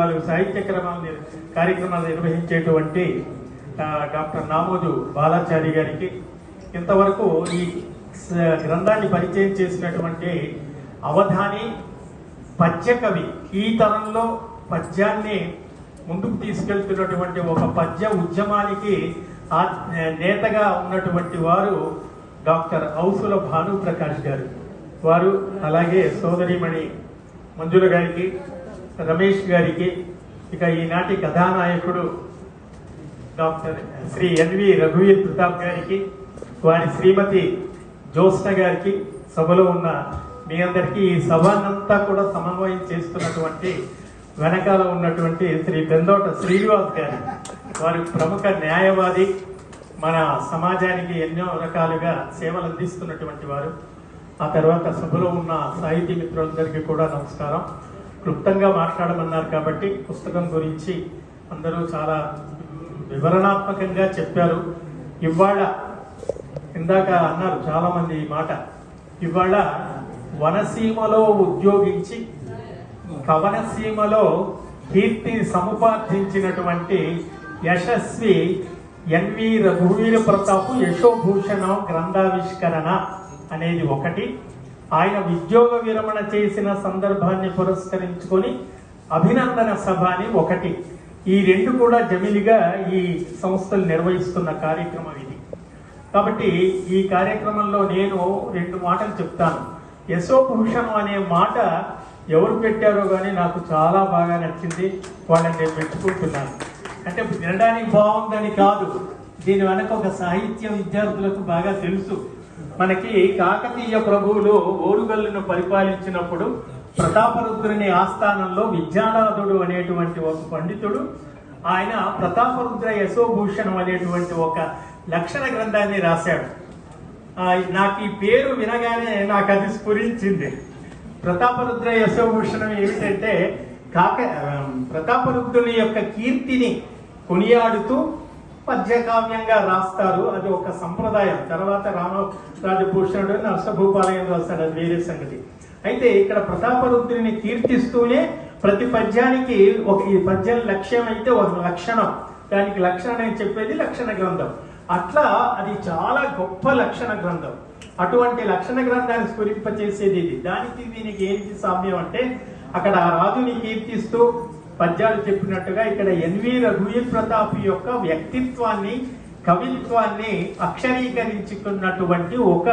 నాలుగు సాహిత్య క్రమాలు కార్యక్రమాలు నిర్వహించేటువంటి డాక్టర్ నామోదు బాలాచారి గారికి ఇంతవరకు ఈ గ్రంథాన్ని పరిచయం చేసినటువంటి అవధాని పద్యకవి ఈ తరంలో పద్యాన్ని ముందుకు తీసుకెళ్తున్నటువంటి ఒక పద్య ఉద్యమానికి ఆ- నేతగా ఉన్నటువంటి వారు డాక్టర్ ఔసుల భానుప్రకాష్ గారు. వారు అలాగే సోదరిమణి మంజుల గారికి రమేష్ గారికి ఇక ఈనాటి కథానాయకుడు డాక్టర్ శ్రీ ఎన్వి రఘువీర్ ప్రతాప్ గారికి వారి శ్రీమతి జ్యోత్స్న గారికి సభలో ఉన్న మీ అందరికీ ఈ సభనంతా కూడా సమన్వయం చేస్తున్నటువంటి వెనకాల ఉన్నటువంటి శ్రీ బెందోట శ్రీనివాస్ గారు. వారు ప్రముఖ న్యాయవాది మన సమాజానికి ఎన్నో రకాలుగా సేవలు అందిస్తున్నటువంటి వారు. ఆ తర్వాత సభలో ఉన్న సాహితీ మిత్రులందరికీ కూడా నమస్కారం. క్లుప్తంగా మాట్లాడమన్నారు కాబట్టి పుస్తకం గురించి అందరూ చాలా వివరణాత్మకంగా చెప్పారు. ఇవాళ ఇందాక అన్నారు చాలా మంది ఈ మాట. ఇవాళ వనసీమలో ఉద్యోగించి కవనసీమలో కీర్తి సముపార్జించినటువంటి యశస్వి ఎన్వి రఘువీర ప్రతాప్ యశోభూషణం గ్రంథావిష్కరణ అనేది ఒకటి. ఆయన ఉద్యోగ విరమణ చేసిన సందర్భాన్ని పురస్కరించుకొని అభినందన సభ అని ఒకటి. ఈ రెండు కూడా జమిలిగా ఈ సంస్థలు నిర్వహిస్తున్న కార్యక్రమం ఇది. కాబట్టి ఈ కార్యక్రమంలో నేను రెండు మాటలు చెప్తాను. యశోభూషణం అనే మాట ఎవరు పెట్టారో కానీ నాకు చాలా బాగా నచ్చింది. వాళ్ళని నేను మెచ్చుకుంటున్నాను. అంటే వినడానికి బాగుందని కాదు. దీని వెనక ఒక సాహిత్య విద్యార్థులకు బాగా తెలుసు. మనకి కాకతీయ ప్రభువులు ఓరుగల్లును పరిపాలించినప్పుడు ప్రతాపరుద్రుని ఆస్థానంలో విద్యానాథుడు అనేటువంటి ఒక పండితుడు ఆయన ప్రతాపరుద్ర యశోభూషణం అనేటువంటి ఒక లక్షణ గ్రంథాన్ని రాశాడు. ఆ, నాకు ఈ పేరు వినగానే నాకు అది స్ఫురించింది. ప్రతాపరుద్ర యశోభూషణం ఏమిటంటే కాక ప్రతాపరుద్రుని యొక్క కీర్తిని కొనియాడుతూ పద్యకావ్యంగా రాస్తారు. అది ఒక సంప్రదాయం. తర్వాత రామరాజభూషణుడు నర్సభూపాలయం రాస్తాడు అది వేరే సంగతి. అయితే ఇక్కడ ప్రతాపరుద్రుని కీర్తిస్తూనే ప్రతి పద్యానికి ఒక ఈ పద్యం లక్ష్యం అయితే ఒక లక్షణం. దానికి లక్షణం నేను చెప్పేది లక్షణ గ్రంథం. అట్లా అది చాలా గొప్ప లక్షణ గ్రంథం. అటువంటి లక్షణ గ్రంథాన్ని స్ఫురింపచేసేది ఇది. దానికి దీనికి ఏంటి సామ్యం అంటే అక్కడ రాజుని కీర్తిస్తూ పద్యాలు చెప్పినట్టుగా ఇక్కడ ఎన్వి రఘువీర్ ప్రతాప్ యొక్క వ్యక్తిత్వాన్ని కవిత్వాన్ని అక్షరీకరించుకున్నటువంటి ఒక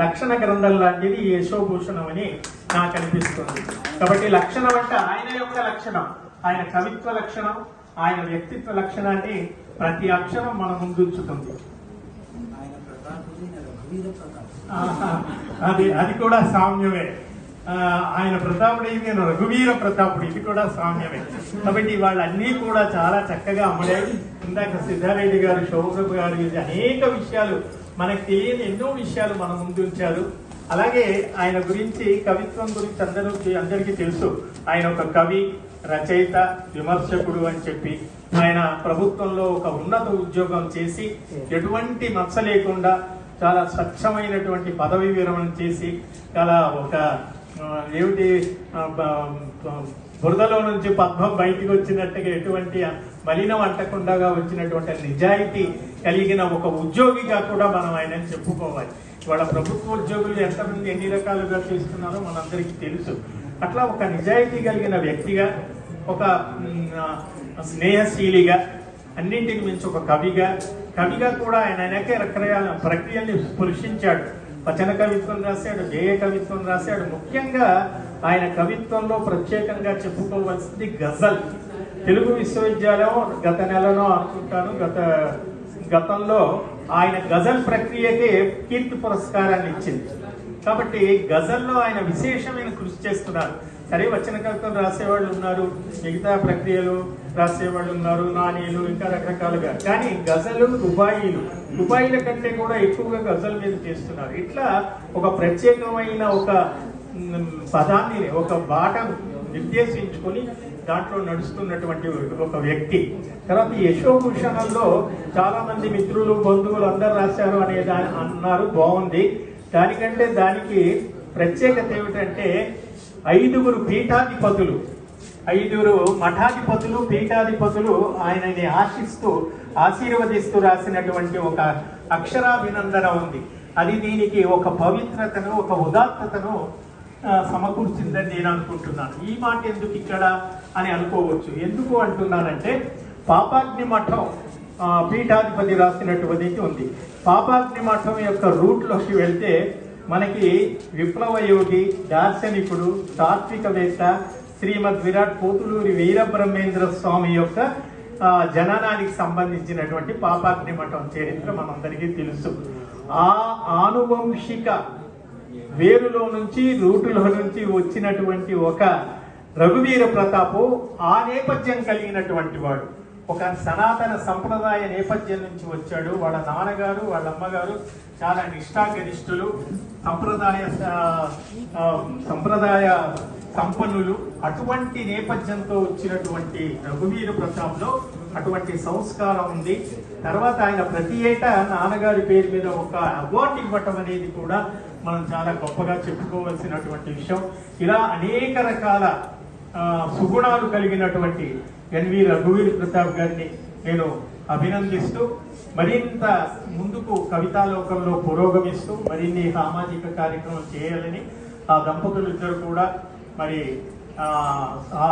లక్షణ గ్రంథం లాంటిది యశోభూషణం అని నాకు అనిపిస్తుంది. కాబట్టి లక్షణం అంటే ఆయన యొక్క లక్షణం. ఆయన కవిత్వ లక్షణం ఆయన వ్యక్తిత్వ లక్షణాన్ని ప్రతి అక్షరం మన ముందుంచుతుంది అది అది కూడా సామ్యమే. ఆయన ప్రతాపుడి నేను రఘువీర ప్రతాపుడు ఇది కూడా సామ్యమే. కాబట్టి వాళ్ళన్నీ కూడా చాలా చక్కగా అమలాయి ఇందాక సిద్ధారెడ్డి గారు శోభప్రభు గారు అనేక విషయాలు మనకు తెలియని ఎన్నో విషయాలు మన ముందు ఉంచారు. అలాగే ఆయన గురించి కవిత్వం గురించి అందరూ అందరికీ తెలుసు. ఆయన ఒక కవి రచయిత విమర్శకుడు అని చెప్పి. ఆయన ప్రభుత్వంలో ఒక ఉన్నత ఉద్యోగం చేసి ఎటువంటి మచ్చ లేకుండా చాలా స్వచ్ఛమైనటువంటి పదవి విరమణ చేసి చాలా ఒక ఏమిటి బ- బురదలో నుంచి పద్మం బయటికి వచ్చినట్టుగా ఎటువంటి మలినం అంటకుండాగా వచ్చినటువంటి నిజాయితీ కలిగిన ఒక ఉద్యోగిగా కూడా మనం ఆయనని చెప్పుకోవాలి. వాళ్ళ ప్రభుత్వ ఉద్యోగులు ఎంతమంది ఎన్ని రకాలుగా చేస్తున్నారో మనందరికీ తెలుసు. అట్లా ఒక నిజాయితీ కలిగిన వ్యక్తిగా ఒక స్నేహశీలిగా అన్నింటికి మించి ఒక కవిగా కవిగా కూడా ఆయన అనేక రకరకాల ప్రక్రియల్ని స్పృశించాడు. వచన కవిత్వం రాశాడు గేయ కవిత్వం రాశాడు. ముఖ్యంగా ఆయన కవిత్వంలో ప్రత్యేకంగా చెప్పుకోవాల్సింది గజల్. తెలుగు విశ్వవిద్యాలయం గత నెలలో అనుకుంటాను గత గతంలో ఆయన గజల్ ప్రక్రియకి కీర్తి పురస్కారాన్ని ఇచ్చింది. కాబట్టి గజల్లో ఆయన విశేషమైన కృషి చేస్తున్నారు. సరే వచ్చిన కవితలు రాసేవాళ్ళు ఉన్నారు మిగతా ప్రక్రియలు రాసేవాళ్ళు ఉన్నారు నాణ్యలు ఇంకా రకరకాలుగా. కానీ గజలు రుబాయిలు రుబాయిల కంటే కూడా ఎక్కువగా గజల మీద చేస్తున్నారు. ఇట్లా ఒక ప్రత్యేకమైన ఒక పదాన్ని ఒక బాటను నిర్దేశించుకొని దాంట్లో నడుస్తున్నటువంటి ఒక వ్యక్తి. తర్వాత యశోభూషణంలో చాలా మంది మిత్రులు బంధువులు అందరు రాశారు అనే దాని అన్నారు. బాగుంది. దానికంటే దానికి ప్రత్యేకత ఏమిటంటే ఐదుగురు పీఠాధిపతులు. ఐదుగురు మఠాధిపతులు పీఠాధిపతులు ఆయనని ఆశిస్తూ ఆశీర్వదిస్తూ రాసినటువంటి ఒక అక్షరాభినందన ఉంది. అది దీనికి ఒక పవిత్రతను ఒక ఉదాత్తతను సమకూర్చిందని నేను అనుకుంటున్నాను. ఈ మాట ఎందుకు ఇక్కడ అని అనుకోవచ్చు. ఎందుకు అంటున్నానంటే పాపాగ్ని మఠం పీఠాధిపతి రాసినటువంటిది ఉంది. పాపాగ్ని మఠం యొక్క రూట్లోకి వెళ్తే మనకి విప్లవ యోగి దార్శనికుడు తాత్వికవేత్త శ్రీమద్ విరాట్ పోతులూరి వీరబ్రహ్మేంద్ర స్వామి యొక్క జననానికి సంబంధించినటువంటి పాపాగ్ని మఠం చరిత్ర మనందరికీ తెలుసు. ఆ ఆనువంశిక వేరులో నుంచి రూటులో నుంచి వచ్చినటువంటి ఒక రఘువీర ప్రతాపు ఆ నేపథ్యం కలిగినటువంటి వాడు. ఒక సనాతన సంప్రదాయ నేపథ్యం నుంచి వచ్చాడు. వాళ్ళ నాన్నగారు వాళ్ళ అమ్మగారు చాలా నిష్ఠాగరిష్ఠులు సంప్రదాయ సంప్రదాయ సంపన్నులు. అటువంటి నేపథ్యంతో వచ్చినటువంటి రఘువీర ప్రతాప్లో అటువంటి సంస్కారం ఉంది. తర్వాత ఆయన ప్రతి ఏటా నాన్నగారి పేరు మీద ఒక అవార్డు ఇవ్వటం అనేది కూడా మనం చాలా గొప్పగా చెప్పుకోవాల్సినటువంటి విషయం. ఇలా అనేక రకాల సుగుణాలు కలిగినటువంటి ఎన్వి రఘువీర్ ప్రతాప్ గారిని నేను అభినందిస్తూ మరింత ముందుకు కవితాలోకంలో పురోగమిస్తూ మరిన్ని సామాజిక కార్యక్రమం చేయాలని ఆ దంపతులిద్దరు కూడా మరి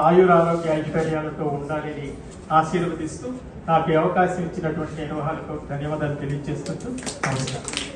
ఆయురారోగ్య ఐశ్వర్యాలతో ఉండాలని ఆశీర్వదిస్తూ నాకు అవకాశం ఇచ్చినటువంటి నిర్వహణకు ధన్యవాదాలు తెలియజేస్తూ నమస్కారం.